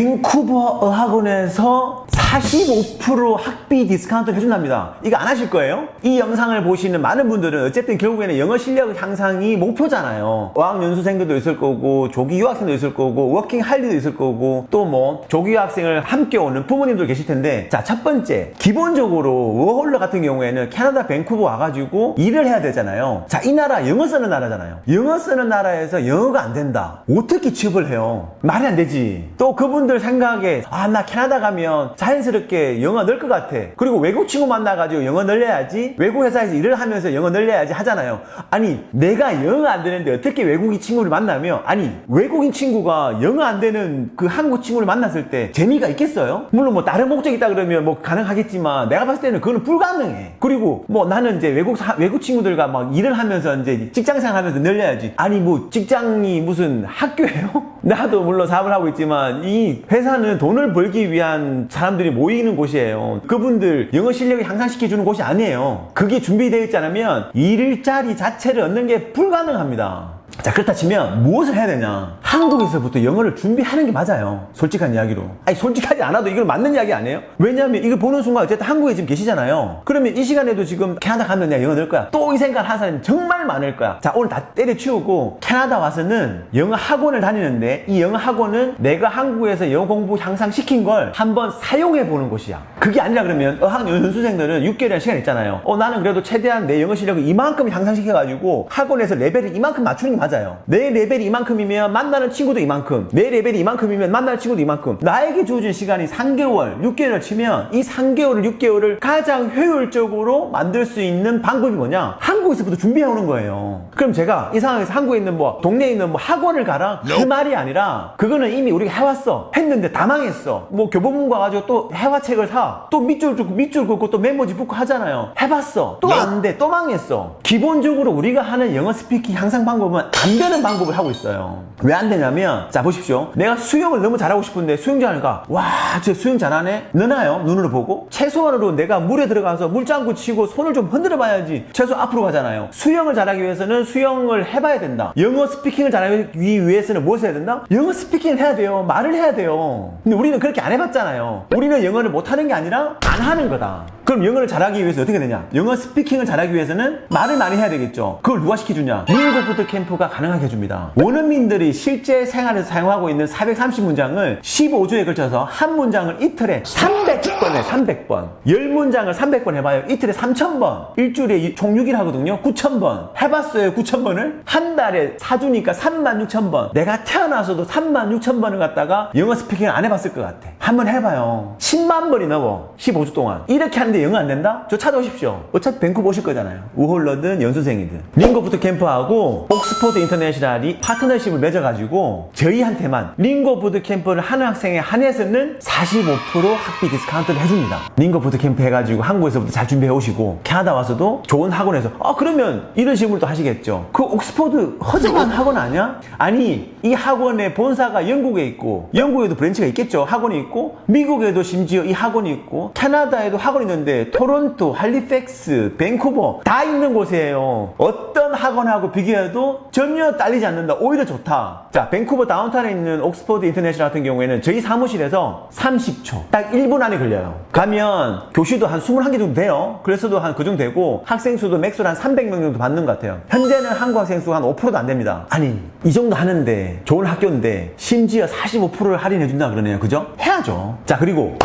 밴쿠버 어학원에서 45% 학비 디스카운트 해준답니다. 이거 안 하실 거예요? 이 영상을 보시는 많은 분들은 어쨌든 결국에는 영어 실력 향상이 목표잖아요. 어학연수생들도 있을 거고, 조기 유학생도 있을 거고, 워킹 할리도 있을 거고, 또 뭐, 조기 유학생을 함께 오는 부모님도 계실 텐데, 자, 첫 번째. 기본적으로 워홀러 같은 경우에는 캐나다 밴쿠버 와가지고 일을 해야 되잖아요. 자, 이 나라 영어 쓰는 나라잖아요. 영어 쓰는 나라에서 영어가 안 된다. 어떻게 취업을 해요? 말이 안 되지. 또 그분들 생각에, 아, 나 캐나다 가면 자연스럽게 영어 늘것 같아. 그리고 외국 친구 만나가지고 영어 늘려야지. 외국 회사에서 일을 하면서 영어 늘려야지 하잖아요. 아니, 내가 영어 안 되는데 어떻게 외국인 친구를 만나며, 아니, 외국인 친구가 영어 안 되는 그 한국 친구를 만났을 때 재미가 있겠어요? 물론 뭐 다른 목적이 있다 그러면 뭐 가능하겠지만 내가 봤을 때는 그거는 불가능해. 그리고 뭐 나는 이제 외국, 사- 외국 친구들과 막 일을 하면서 이제 직장 생활 하면서 늘려야지. 아니, 뭐 직장이 무슨 학교예요? 나도 물론 사업을 하고 있지만 이 회사는 돈을 벌기 위한 사람들이 모이는 곳이에요. 그분들 영어 실력을 향상시켜주는 곳이 아니에요. 그게 준비되어 있지 않으면 일자리 자체를 얻는 게 불가능합니다. 자 그렇다 치면 무엇을 해야 되냐? 한국에서부터 영어를 준비하는 게 맞아요. 솔직한 이야기로. 아니 솔직하지 않아도 이건 맞는 이야기 아니에요? 왜냐하면 이걸 보는 순간 어쨌든 한국에 지금 계시잖아요. 그러면 이 시간에도 지금 캐나다 가면 내가 영어 늘 거야. 또 이 생각 하는 사람이 정말 많을 거야. 자 오늘 다 때려치우고 캐나다 와서는 영어 학원을 다니는데 이 영어 학원은 내가 한국에서 영어 공부 향상 시킨 걸 한번 사용해 보는 곳이야. 그게 아니라 그러면 어학 연수생들은 6개월이라는 시간 있잖아요. 어 나는 그래도 최대한 내 영어 실력을 이만큼 향상시켜가지고 학원에서 레벨을 이만큼 맞추는 게 맞아 요. 내 레벨이 이만큼이면 만나는 친구도 이만큼. 내 레벨이 이만큼이면 만나는 친구도 이만큼. 나에게 주어진 시간이 3개월 6개월을 치면 이 3개월을 6개월을 가장 효율적으로 만들 수 있는 방법이 뭐냐 한국에서부터 준비해 오는 거예요. 그럼 제가 이 상황에서 한국에 있는 뭐 동네에 있는 뭐 학원을 가라. 그 말이 아니라 그거는 이미 우리가 해왔어. 했는데 다 망했어. 뭐 교보문 가가지고 또 해화책을 사. 또 밑줄 긋고 밑줄 긋고 또 메모지 붙고 하잖아요. 해봤어. 또 안 돼. 또 망했어. 기본적으로 우리가 하는 영어 스피킹 향상 방법은 안 되는 방법을 하고 있어요. 왜 안 되냐면 자 보십시오. 내가 수영을 너무 잘하고 싶은데 수영장을 가와저 수영 잘하네? 느나요? 눈으로 보고? 최소한으로 내가 물에 들어가서 물장구 치고 손을 좀 흔들어 봐야지. 최소 앞으로 가 잖아요. 수영을 잘하기 위해서는 수영을 해봐야 된다. 영어 스피킹을 잘하기 위해서는 무엇을 해야 된다? 영어 스피킹을 해야 돼요. 말을 해야 돼요. 근데 우리는 그렇게 안 해봤잖아요. 우리는 영어를 못하는 게 아니라 안 하는 거다. 그럼 영어를 잘하기 위해서 어떻게 되냐? 영어 스피킹을 잘하기 위해서는 말을 많이 해야 되겠죠. 그걸 누가 시켜주냐? 링고부터 캠프가 가능하게 해줍니다. 원어민들이 실제 생활에서 사용하고 있는 430문장을 15주에 걸쳐서 한 문장을 이틀에 300번 해 300번 10문장을 300번 해봐요. 이틀에 3000번. 일주일에 이- 총 6일 하거든요 9000번. 해봤어요 9000번을? 한 달에 사주니까 36,000번. 내가 태어나서도 36,000번을 갖다가 영어 스피킹을 안 해봤을 것 같아 한번 해봐요 10만 번이 넘어 15주 동안 이렇게 하는데 영어 안 된다? 저 찾아오십시오 어차피 밴쿠버 오실 거잖아요 우홀러든 연수생이든 링고부터 캠프하고 옥스포드 인터내셔널이 파트너십을 맺어가지고 저희한테만 링고 부드 캠프를 하는 학생에 한해서는 45% 학비 디스카운트를 해줍니다. 링고 부드 캠프 해가지고 한국에서부터 잘 준비해 오시고 캐나다 와서도 좋은 학원에서 아 그러면 이런 질문도 하시겠죠. 그 옥스포드 허접한 학원 아니야? 아니 이 학원의 본사가 영국에 있고 영국에도 브랜치가 있겠죠. 학원이 있고 미국에도 심지어 이 학원이 있고 캐나다에도 학원이 있는데 토론토, 할리팩스, 밴쿠버 다 있는 곳이에요. 어떤 학원하고 비교해도 전혀 딸리지 않는다. 오히려 좋다. 자, 밴쿠버 다운타운에 있는 옥스퍼드 인터내셔널 같은 경우에는 저희 사무실에서 30초, 딱 1분 안에 걸려요. 가면 교실도 한 21개 정도 돼요. 그래서도 한 그 정도 되고 학생 수도 맥스로 한 300명 정도 받는 것 같아요. 현재는 한국 학생 수가 한 5%도 안 됩니다. 아니, 이 정도 하는데 좋은 학교인데 심지어 45%를 할인해 준다 그러네요. 그죠? 해야죠. 자, 그리고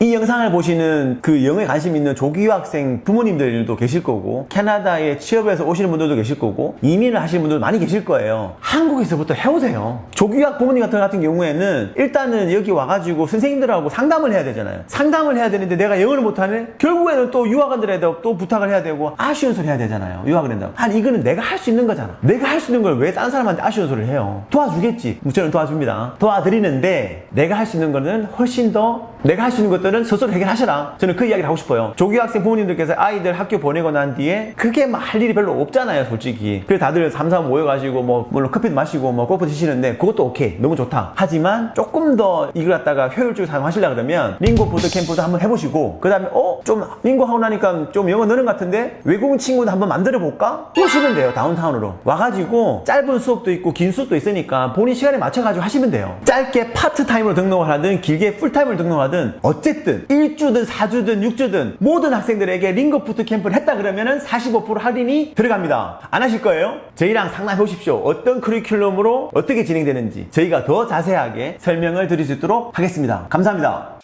이 영상을 보시는 그 영어에 관심 있는 조기 유 학생 부모님들도 계실 거고 캐나다에 취업해서 오시는 분들도 계실 거고 이민을 하시는 분들도 많이 계실 거예요. 한국에서부터 해오세요. 조기 유학 부모님 같은, 같은 경우에는 일단은 여기 와가지고 선생님들하고 상담을 해야 되잖아요. 상담을 해야 되는데 내가 영어를 못하네? 결국에는 또 유학원들에도 또 부탁을 해야 되고 아쉬운 소리 해야 되잖아요. 유학을 한다고. 아니 이거는 내가 할 수 있는 거잖아. 내가 할 수 있는 걸왜딴 사람한테 아쉬운 소리를 해요? 도와주겠지. 저는 도와줍니다. 도와드리는데 내가 할 수 있는 거는 훨씬 더 내가 할 수 있는 것들 은 것들은 스스로 해결하셔라. 저는 그 이야기를 하고 싶어요. 조기 학생 부모님들께서 아이들 학교 보내고 난 뒤에 그게 막 할 일이 별로 없잖아요, 솔직히. 그래서 다들 삼삼 모여가지고 뭐 물론 커피도 마시고 뭐 골프 치시는데 그것도 오케이, 너무 좋다. 하지만 조금 더 이걸 갖다가 효율적으로 사용하시려 그러면 링고 보드 캠프도 한번 해보시고 그 다음에 어? 좀 링고 하고 나니까 좀 영어 느는 것 같은데 외국인 친구도 한번 만들어 볼까? 그러시면 돼요, 다운타운으로. 와가지고 짧은 수업도 있고 긴 수업도 있으니까 본인 시간에 맞춰가지고 하시면 돼요. 짧게 파트 타임으로 등록을 하든 길게 풀 타임으로 등록하든 어쨌든 1주든 4주든 6주든 모든 학생들에게 링거 부트 캠프를 했다 그러면은 45% 할인이 들어갑니다. 안 하실 거예요? 저희랑 상담해 보십시오. 어떤 커리큘럼으로 어떻게 진행되는지 저희가 더 자세하게 설명을 드릴 수 있도록 하겠습니다. 감사합니다.